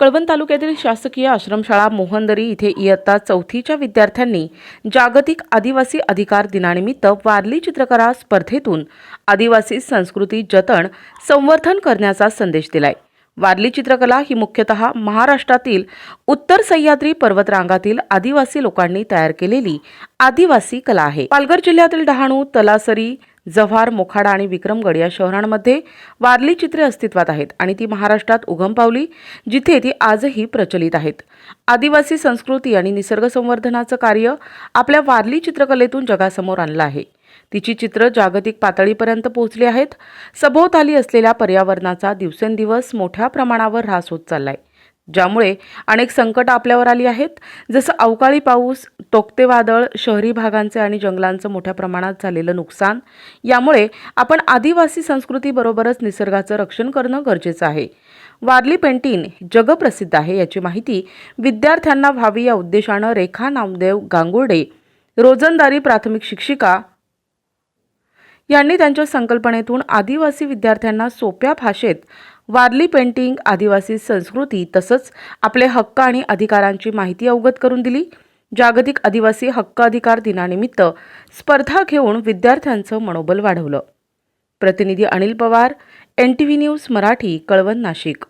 कळवण तालुक्यातील शासकीय आश्रमशाळा मोहनदरी इथे इयत्ता चौथीच्या विद्यार्थ्यांनी जागतिक आदिवासी अधिकार दिनानिमित्त वारली चित्रकला स्पर्धेतून आदिवासी संस्कृती जतन संवर्धन करण्याचा संदेश दिलाय. वारली चित्रकला ही मुख्यतः महाराष्ट्रातील उत्तर सह्याद्री पर्वतरांगातील आदिवासी लोकांनी तयार केलेली आदिवासी कला आहे. पालघर जिल्ह्यातील डहाणू तलासरी जव्हार मोखाडा आणि विक्रमगड या शहरांमध्ये वारली चित्रे अस्तित्वात आहेत आणि ती महाराष्ट्रात उगम पावली जिथे ती आजही प्रचलित आहेत. आदिवासी संस्कृती आणि निसर्ग संवर्धनाचं कार्य आपल्या वारली चित्रकलेतून जगासमोर आणलं आहे. तिची चित्र जागतिक पातळीपर्यंत पोहोचली आहेत. सभोवताली असलेल्या पर्यावरणाचा दिवसेंदिवस मोठ्या प्रमाणावर ऱ्हास होत चाललाय. ज्यामुळे अनेक संकट आपल्यावर आली आहेत. जसं अवकाळी पाऊस तोकते वादळ शहरी भागांचे आणि जंगलांचं मोठ्या प्रमाणात झालेलं नुकसान यामुळे आपण आदिवासी संस्कृतीबरोबरच निसर्गाचं रक्षण करणं गरजेचं आहे. वारली पेंटिंग जगप्रसिद्ध आहे याची माहिती विद्यार्थ्यांना व्हावी या उद्देशानं रेखा नामदेव गांगुर्डे रोजंदारी प्राथमिक शिक्षिका यांनी त्यांच्या संकल्पनेतून आदिवासी विद्यार्थ्यांना सोप्या भाषेत वारली पेंटिंग आदिवासी संस्कृती तसंच आपले हक्क आणि अधिकारांची माहिती अवगत करून दिली. जागतिक आदिवासी हक्क अधिकार दिनानिमित्त स्पर्धा घेऊन विद्यार्थ्यांचं मनोबल वाढवलं. प्रतिनिधी Anil Pawar N T V news Marathi Kalwan Nashik.